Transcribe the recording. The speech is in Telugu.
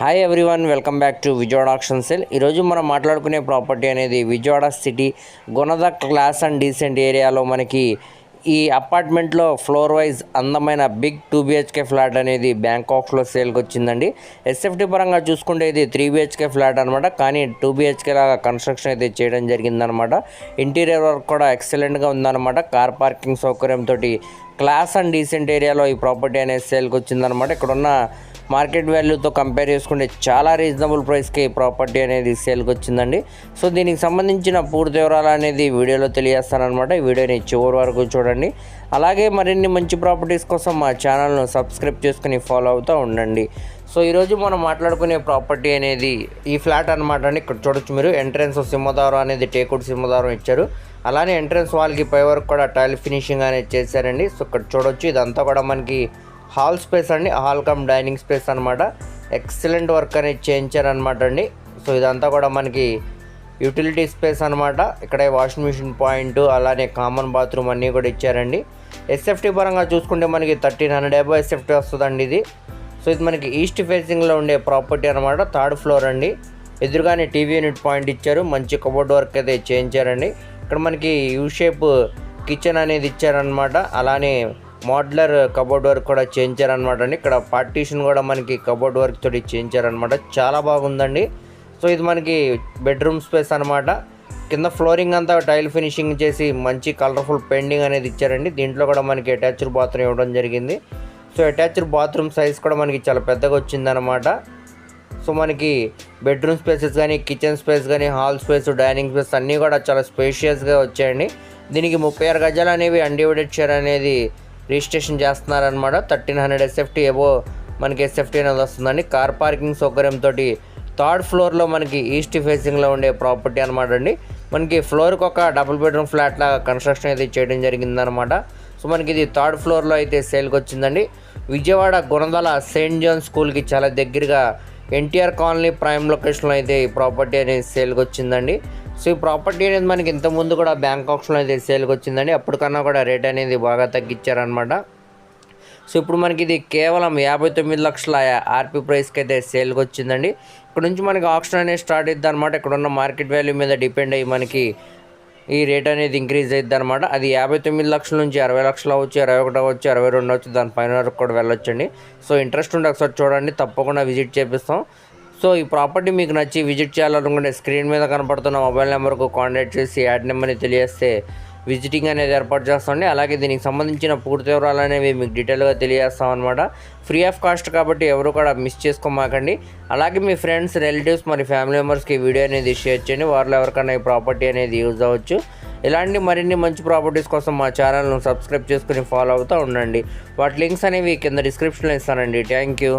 Hi everyone welcome back to Vijayawada auction cell ఈరోజు మనం మాట్లాడుకునే ప్రాపర్టీ అనేది Vijayawada city గుణద class and decent ఏరియాలో మనకి ఈ అపార్ట్మెంట్లో ఫ్లోర్ వైజ్ అందమైన బిగ్ టూ బిహెచ్కే ఫ్లాట్ అనేది బ్యాంకాక్లో సేల్కి వచ్చిందండి. ఎస్ఎఫ్టీ పరంగా చూసుకుంటే ఇది త్రీ బిహెచ్కే ఫ్లాట్ అనమాట కానీ టూ బిహెచ్కే లాగా కన్స్ట్రక్షన్ అయితే చేయడం జరిగిందనమాట ఇంటీరియర్ వర్క్ కూడా ఎక్సలెంట్గా ఉందన్నమాట. కార్ పార్కింగ్ సౌకర్యంతో క్లాస్ అండ్ డీసెంట్ ఏరియాలో ఈ ప్రాపర్టీ అనేది సేల్కి వచ్చిందనమాట ఇక్కడ ఉన్న మార్కెట్ వాల్యూతో కంపేర్ చేసుకుంటే చాలా రీజనబుల్ ప్రైస్కి ఈ ప్రాపర్టీ అనేది సేల్కి వచ్చిందండి. సో దీనికి సంబంధించిన పూర్తి వివరాలు అనేది వీడియోలో తెలియజేస్తానమాట ఈ వీడియోని చివరి వరకు చూడండి. అలాగే మరిన్ని మంచి ప్రాపర్టీస్ కోసం మా ఛానల్ను సబ్స్క్రైబ్ చేసుకుని ఫాలో అవుతూ ఉండండి. సో ఈరోజు మనం మాట్లాడుకునే ప్రాపర్టీ అనేది ఈ ఫ్లాట్ అనమాట అండి. ఇక్కడ చూడొచ్చు మీరు. ఎంట్రన్స్ సింహదారం అనేది టేకుడ్ సింహదారం ఇచ్చారు. అలానే ఎంట్రన్స్ వాళ్ళకి పై వరకు కూడా టైల్ ఫినిషింగ్ అనేది చేశారండి. సో ఇక్కడ చూడొచ్చు. ఇదంతా కూడా మనకి హాల్ స్పేస్ అండి. హాల్ కమ్ డైనింగ్ స్పేస్ అనమాట ఎక్సలెంట్ వర్క్ అనేది చేయించారనమాట అండి. సో ఇదంతా కూడా మనకి యూటిలిటీ స్పేస్ అనమాట ఇక్కడే వాషింగ్ మిషన్ పాయింట్ అలానే కామన్ బాత్రూమ్ అన్నీ కూడా ఇచ్చారండి. ఎస్ఎఫ్టీ పరంగా చూసుకుంటే మనకి థర్టీన్ హండ్రెడ్ ఎబో ఎస్ఎఫ్టీ వస్తుందండి ఇది. సో ఇది మనకి ఈస్ట్ ఫేసింగ్లో ఉండే ప్రాపర్టీ అనమాట థర్డ్ ఫ్లోర్ అండి. ఎదురుగానే టీవీ యూనిట్ పాయింట్ ఇచ్చారు. మంచి కబోర్డ్ వర్క్ అయితే చేయించారండి. ఇక్కడ మనకి యూ షేప్ కిచెన్ అనేది ఇచ్చారనమాట అలానే మోడ్లర్ కబోర్డ్ వర్క్ కూడా చేయించారనమాట అండి. ఇక్కడ పార్టీషన్ కూడా మనకి కబోర్డ్ వర్క్ తోటి చేయించారనమాట చాలా బాగుందండి. సో ఇది మనకి బెడ్రూమ్ స్పేస్ అనమాట కింద ఫ్లోరింగ్ అంతా టైల్ ఫినిషింగ్ చేసి మంచి కలర్ఫుల్ పెయింటింగ్ అనేది ఇచ్చారండి. దీంట్లో కూడా మనకి అటాచ్డ్ బాత్రూమ్ ఇవ్వడం జరిగింది. సో అటాచ్డ్ బాత్రూమ్ సైజ్ కూడా మనకి చాలా పెద్దగా వచ్చిందనమాట సో మనకి బెడ్రూమ్ స్పేసెస్ కానీ కిచెన్ స్పేస్ కానీ హాల్ స్పేస్ డైనింగ్ స్పేస్ అన్నీ కూడా చాలా స్పేషియస్గా వచ్చాయండి. దీనికి ముప్పై ఆరు గజాలు అనేవి అన్డివైడెడ్ షేర్ అనేది రిజిస్ట్రేషన్ చేస్తున్నారనమాట థర్టీన్ హండ్రెడ్ ఎస్ఎఫ్టీ ఏవో మనకి ఎస్ఎఫ్టీ అనేది వస్తుందండి. కార్ పార్కింగ్ సౌకర్యంతో థర్డ్ ఫ్లోర్లో మనకి ఈస్ట్ ఫేసింగ్లో ఉండే ప్రాపర్టీ అనమాట అండి. మనకి ఫ్లోర్కి ఒక డబుల్ బెడ్రూమ్ ఫ్లాట్ లాగా కన్స్ట్రక్షన్ అయితే చేయడం జరిగిందనమాట సో మనకి ఇది థర్డ్ ఫ్లోర్లో అయితే సేల్కి వచ్చిందండి. విజయవాడ గుణదల సెయింట్ జాన్ స్కూల్కి చాలా దగ్గరగా ఎన్టీఆర్ కాలనీ ప్రైమ్ లొకేషన్లో అయితే ఈ ప్రాపర్టీ అనేది సేల్కి వచ్చిందండి సో ఈ ప్రాపర్టీ అనేది మనకి ఇంతకుముందు కూడా బ్యాంక్ ఆప్షన్లో అయితే సేల్కి వచ్చిందండి అప్పటికన్నా కూడా రేట్ అనేది బాగా తగ్గించారనమాట సో ఇప్పుడు మనకి ఇది కేవలం యాభై తొమ్మిది లక్షల ఆర్పీ ప్రైస్కి అయితే సేల్కి వచ్చిందండి ఇక్కడ నుంచి మనకి ఆప్షన్ అనేది స్టార్ట్ అవుతుంది అనమాట ఇక్కడ ఉన్న మార్కెట్ వాల్యూ మీద డిపెండ్ అయ్యి మనకి ఈ రేట్ అనేది ఇంక్రీజ్ అవుతుంది అనమాట అది యాభై తొమ్మిది లక్షల నుంచి అరవై లక్షలు అవ్వచ్చు అరవై ఒకటి అవ్వచ్చు అరవై రెండు అవ్వచ్చు దాని పైన వరకు కూడా వెళ్ళొచ్చండి. సో ఇంట్రెస్ట్ ఉంటే ఒకసారి చూడండి తప్పకుండా విజిట్ చేపిస్తాం. సో ఈ ప్రాపర్టీ మీకు నచ్చి విజిట్ చేయాలనుకుంటే స్క్రీన్ మీద కనపడుతున్న మొబైల్ నెంబర్కు కాంటాక్ట్ చేసి యాడ్ నెంబర్ని తెలియజేస్తే విజిటింగ్ అనేది ఏర్పాటు చేస్తామండి. అలాగే దీనికి సంబంధించిన పూర్తి వివరాలు అనేవి మీకు డీటెయిల్గా తెలియజేస్తాం అనమాట ఫ్రీ ఆఫ్ కాస్ట్ కాబట్టి ఎవరు కూడా మిస్ చేసుకోమాకండి. అలాగే మీ ఫ్రెండ్స్ రిలేటివ్స్ మరి ఫ్యామిలీ మెంబర్స్కి వీడియో అనేది షేర్ చేయండి. వారిలో ఎవరికైనా ఈ ప్రాపర్టీ అనేది యూజ్ అవ్వచ్చు. ఇలాంటి మరిన్ని మంచి ప్రాపర్టీస్ కోసం మా ఛానల్ను సబ్స్క్రైబ్ చేసుకుని ఫాలో అవుతూ ఉండండి. వాటి లింక్స్ అనేవి కింద డిస్క్రిప్షన్లో ఇస్తానండి. Thank you.